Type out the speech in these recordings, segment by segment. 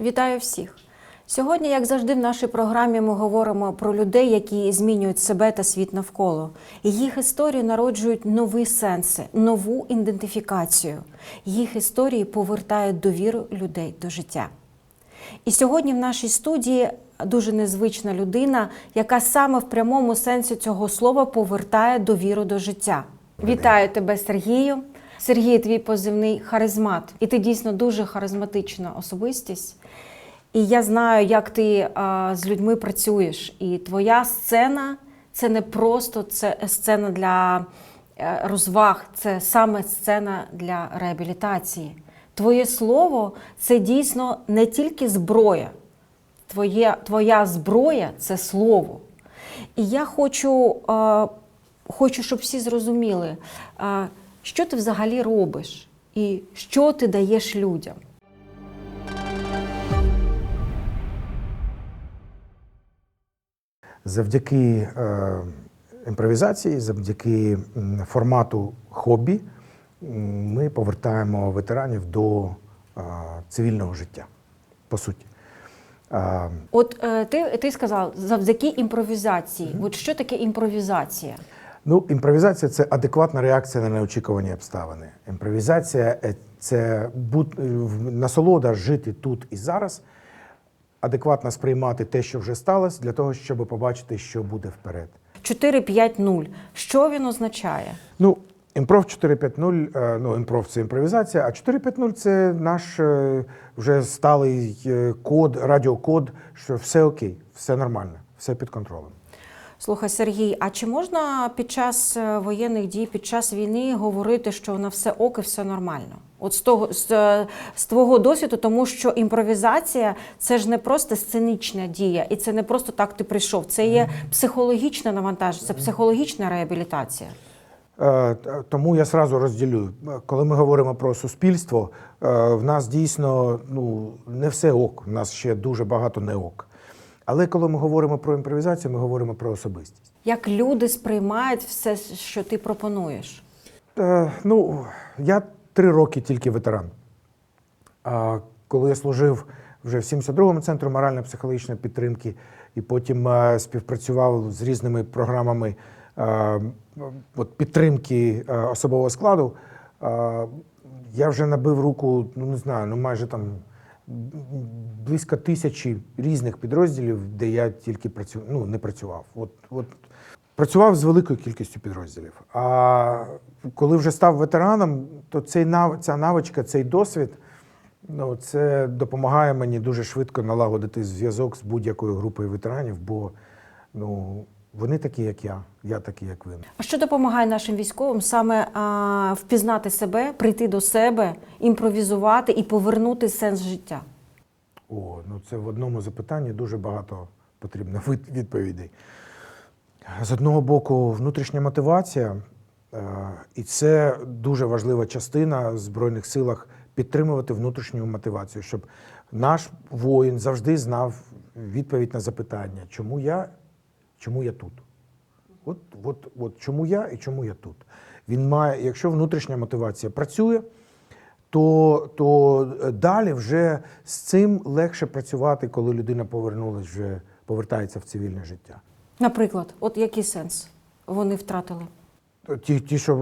Вітаю всіх! Сьогодні, як завжди, в нашій програмі ми говоримо про людей, які змінюють себе та світ навколо. Їх історії народжують нові сенси, нову ідентифікацію. Їх історії повертають довіру людей до життя. І сьогодні в нашій студії дуже незвична людина, яка саме в прямому сенсі цього слова повертає довіру до життя. Вітаю тебе, Сергію. Сергій, твій позивний харизмат, і ти дійсно дуже харизматична особистість. І я знаю, як ти а, з людьми працюєш. І твоя сцена це не просто це сцена для е, розваг, це саме сцена для реабілітації. Твоє слово це дійсно не тільки зброя. Твоє, твоя зброя це слово. І я хочу, е, хочу, щоб всі зрозуміли, е, що ти взагалі робиш і що ти даєш людям. Завдяки е, імпровізації, завдяки формату хобі, ми повертаємо ветеранів до е, цивільного життя, по суті. Е, От е, ти, ти сказав завдяки імпровізації. От що таке імпровізація? Ну, імпровізація це адекватна реакція на неочікувані обставини. Імпровізація е, це е, насолода жити тут і зараз, адекватно сприймати те, що вже сталося, для того, щоб побачити, що буде вперед. 4-5-0. Що він означає? Ну, імпров 4.5.0, е, ну, імпров це імпровізація, а 4.5.0 це наш вже сталий код, радіокод, що все окей, все нормально, все під контролем. Слухай, Сергій, а чи можна під час е, воєнних дій, під час війни говорити, що на все ок і все нормально? От з того з, е, з твого досвіду, тому що імпровізація це ж не просто сценічна дія, і це не просто так ти прийшов. Це є психологічне навантаження, це психологічна реабілітація. Е, Тому я сразу розділю. Коли ми говоримо про суспільство, в нас дійсно ну, не все ок, в нас ще дуже багато не ок. Але коли ми говоримо про імпровізацію, ми говоримо про особистість. Як люди сприймають все, що ти пропонуєш? Е, Ну, я три роки тільки ветеран. А коли я служив вже в 72-му центру морально-психологічної підтримки, і потім е, співпрацював з різними програмами е, от підтримки е, особового складу, е, я вже набив руку, ну не знаю, ну майже там близько тисячі різних підрозділів, де я тільки працю... ну, не працював. От, от Працював з великою кількістю підрозділів. А коли вже став ветераном, то цей нав... ця навичка, цей досвід, ну, це допомагає мені дуже швидко налагодити зв'язок з будь-якою групою ветеранів, бо ну, вони такі, як я, я такий, як ви. А що допомагає нашим військовим саме а, впізнати себе, прийти до себе, імпровізувати і повернути сенс життя? О, ну це в одному запитанні дуже багато потрібно відповідей. З одного боку, внутрішня мотивація, е, і це дуже важлива частина в Збройних силах підтримувати внутрішню мотивацію, щоб наш воїн завжди знав відповідь на запитання, чому я, чому я тут. От, от, от чому я і чому я тут. Він має, якщо внутрішня мотивація працює, то, то далі вже з цим легше працювати, коли людина повернулась вже повертається в цивільне життя. Наприклад, от який сенс вони втратили? Ті, ті що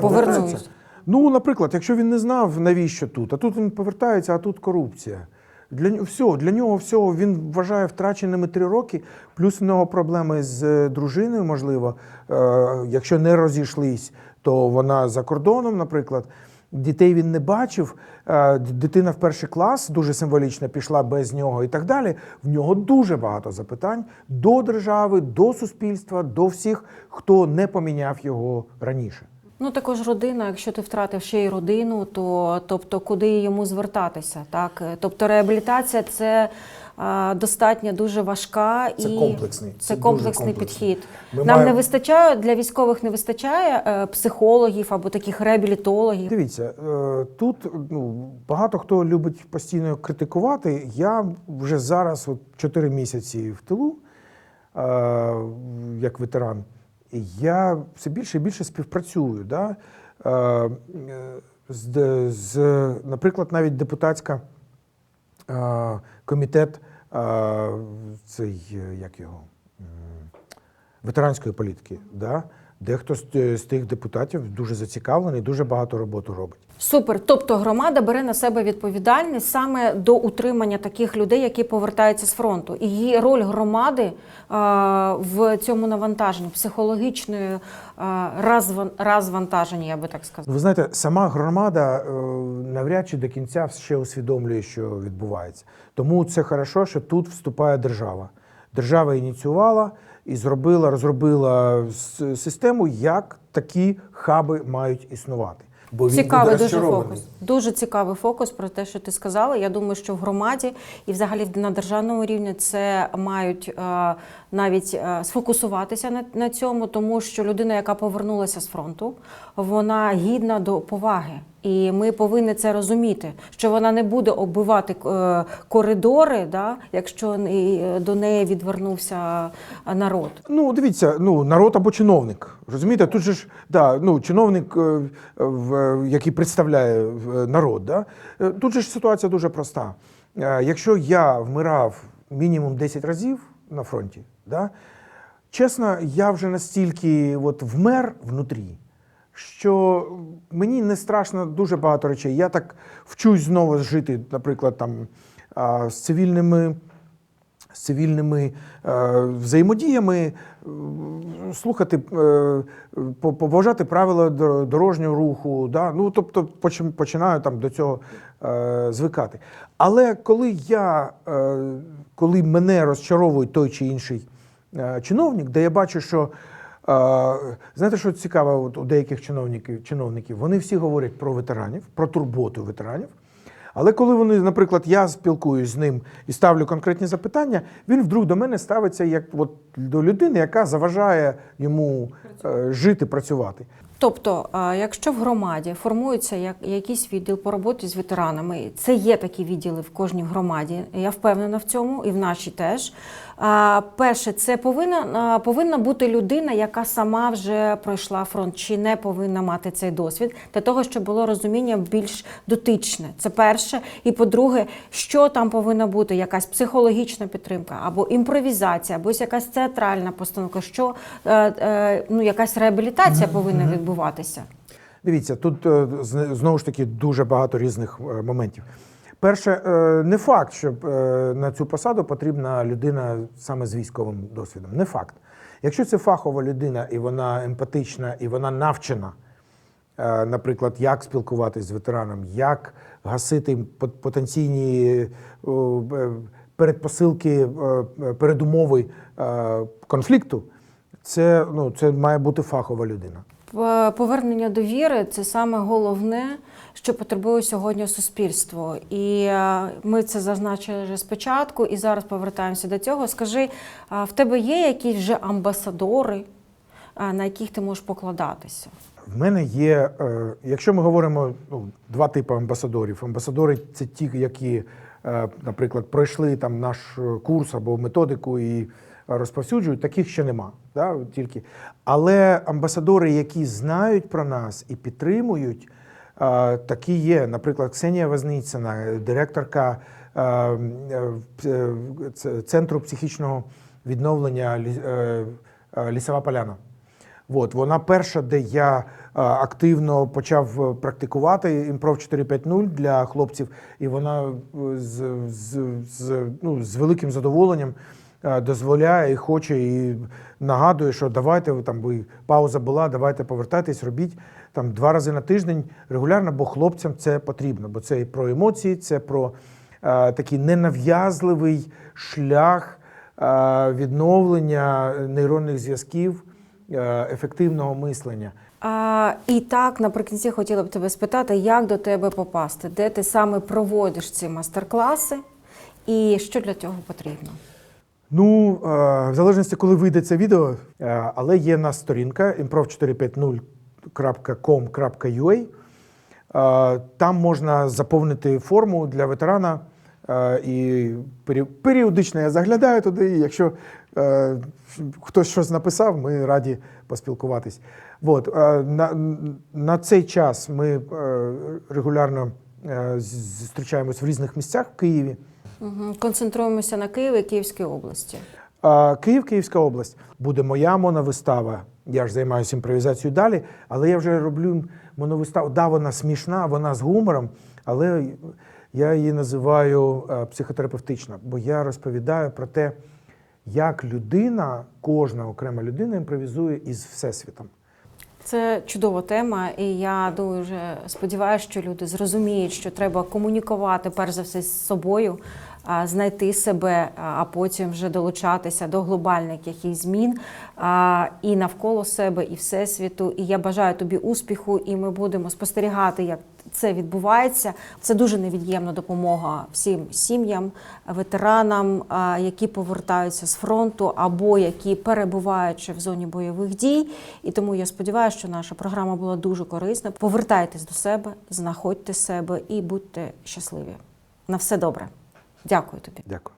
повертаються. Ну, наприклад, якщо він не знав, навіщо тут, а тут він повертається, а тут корупція. Для все, для нього всього він вважає втраченими три роки, плюс в нього проблеми з е, дружиною, можливо. Е, якщо не розійшлись, то вона за кордоном, наприклад. Дітей він не бачив, е, дитина в перший клас дуже символічно пішла без нього і так далі. В нього дуже багато запитань до держави, до суспільства, до всіх, хто не поміняв його раніше. Ну також родина. Якщо ти втратив ще й родину, то тобто куди йому звертатися? Так, тобто реабілітація це а, достатньо дуже важка Це і комплексний, це це комплексний комплексний. підхід. Ми Нам не вистачає для військових, не вистачає е, психологів або таких реабілітологів. Дивіться, е, тут ну, багато хто любить постійно критикувати. Я вже зараз, от 4 місяці в тилу, е, як ветеран, я все більше і більше співпрацюю. Да? Е, е, з, з, наприклад, навіть депутатська е, комітет цей, як його, ветеранської політики. Да? Дехто з, е, з тих депутатів дуже зацікавлений, дуже багато роботи робить. Супер. Тобто громада бере на себе відповідальність саме до утримання таких людей, які повертаються з фронту. І її роль громади а, в цьому навантаженні, психологічної а, розван- розвантаження, я би так сказала. Ви знаєте, сама громада е, навряд чи до кінця ще усвідомлює, що відбувається. Тому це хорошо, що тут вступає держава. Держава ініціювала і зробила, розробила систему, як такі хаби мають існувати. Бо він Цікавий буде дуже фокус. Дуже цікавий фокус про те, що ти сказала. Я думаю, що в громаді і взагалі на державному рівні це мають е, навіть е, сфокусуватися на, на цьому, тому що людина, яка повернулася з фронту, вона гідна до поваги. І ми повинні це розуміти, що вона не буде оббивати е, коридори, да, якщо до неї відвернувся народ. Ну, дивіться, ну народ або чиновник. Розумієте, тут же ж да, ну, чиновник, е, е, який представляє е, народ, да? е, тут же ж ситуація дуже проста. Е, Якщо я вмирав мінімум 10 разів на фронті, да, чесно, я вже настільки от вмер внутрі, що мені не страшно дуже багато речей. Я так вчусь знову жити, наприклад, там з цивільними з цивільними е, взаємодіями, е, слухати, е, поважати правила дорожнього руху. Да? Ну, тобто починаю там до цього звикати. Але коли я, коли мене розчаровує той чи інший чиновник, де я бачу, що знаєте, що цікаво, от у деяких чиновників, чиновників, вони всі говорять про ветеранів, про турботу ветеранів. Але коли вони, наприклад, я спілкуюсь з ним і ставлю конкретні запитання, він вдруг до мене ставиться як от до людини, яка заважає йому е, жити, працювати. Тобто, якщо в громаді формується як якийсь відділ по роботі з ветеранами, це є такі відділи в кожній громаді. Я впевнена в цьому, і в нашій теж. Перше, це повинна, повинна бути людина, яка сама вже пройшла фронт, чи не повинна мати цей досвід, для того, щоб було розуміння більш дотичне. Це перше. І по-друге, що там повинна бути якась психологічна підтримка, або імпровізація, або якась театральна постановка, що е, е, ну, якась реабілітація повинна відбуватися. Дивіться, тут е, знову ж таки дуже багато різних е, моментів. Перше, е, не факт, що на цю посаду потрібна людина саме з військовим досвідом. Не факт. Якщо це фахова людина і вона емпатична, і вона навчена, наприклад, як спілкуватись з ветераном, як гасити пот- потенційні передпосилки, передумови конфлікту, це, ну, це має бути фахова людина. П- Повернення довіри це саме головне, що потребує сьогодні суспільство. І е, ми це зазначили вже спочатку, і зараз повертаємося до цього. Скажи, в тебе є якісь вже амбасадори, на яких ти можеш покладатися? В мене є, е, якщо ми говоримо ну, два типи амбасадорів. Амбасадори це ті, які, е, наприклад, пройшли там наш е, курс або методику і розповсюджують, таких ще нема. Да, тільки. Але амбасадори, які знають про нас і підтримують, е, такі є. Наприклад, Ксенія Возницина, директорка е, е, Центру психічного відновлення Лі- Лісова Поляна. От, вона перша, де я активно почав практикувати імпров 4.5.0 для хлопців, і вона з, з, з, ну, з великим задоволенням дозволяє і хоче, і нагадує, що давайте там ви пауза була, давайте повертайтесь, робіть там два рази на тиждень регулярно, бо хлопцям це потрібно, бо це і про емоції, це про е, такий ненав'язливий шлях е, відновлення нейронних зв'язків е, ефективного мислення. А, і так, наприкінці хотіла б тебе спитати, як до тебе попасти, де ти саме проводиш ці майстер-класи, і що для цього потрібно? Ну, е, в залежності, коли вийде це відео, е, але є в нас сторінка improv450.com.ua. Е, Там можна заповнити форму для ветерана. І періодично я заглядаю туди. і Якщо хтось щось написав, ми раді поспілкуватись. От, на, на цей час ми регулярно зустрічаємось в різних місцях в Києві. Угу. Концентруємося на Києві Київській області. А, Київ, Київська область. Буде моя моновистава. Я ж займаюся імпровізацією далі, але я вже роблю моновиставу. Да, вона смішна, вона з гумором, але я її називаю е, психотерапевтична, бо я розповідаю про те, як людина, кожна окрема людина імпровізує із всесвітом. Це чудова тема, і я дуже сподіваюся, що люди зрозуміють, що треба комунікувати перш за все з собою, знайти себе, а потім вже долучатися до глобальних якихось змін і навколо себе, і всесвіту. І я бажаю тобі успіху, і ми будемо спостерігати, як це відбувається. Це дуже невід'ємна допомога всім сім'ям, ветеранам, які повертаються з фронту або які перебуваючи в зоні бойових дій. І тому я сподіваюся, що наша програма була дуже корисна. Повертайтесь до себе, знаходьте себе і будьте щасливі. На все добре. Дякую тобі. Дякую.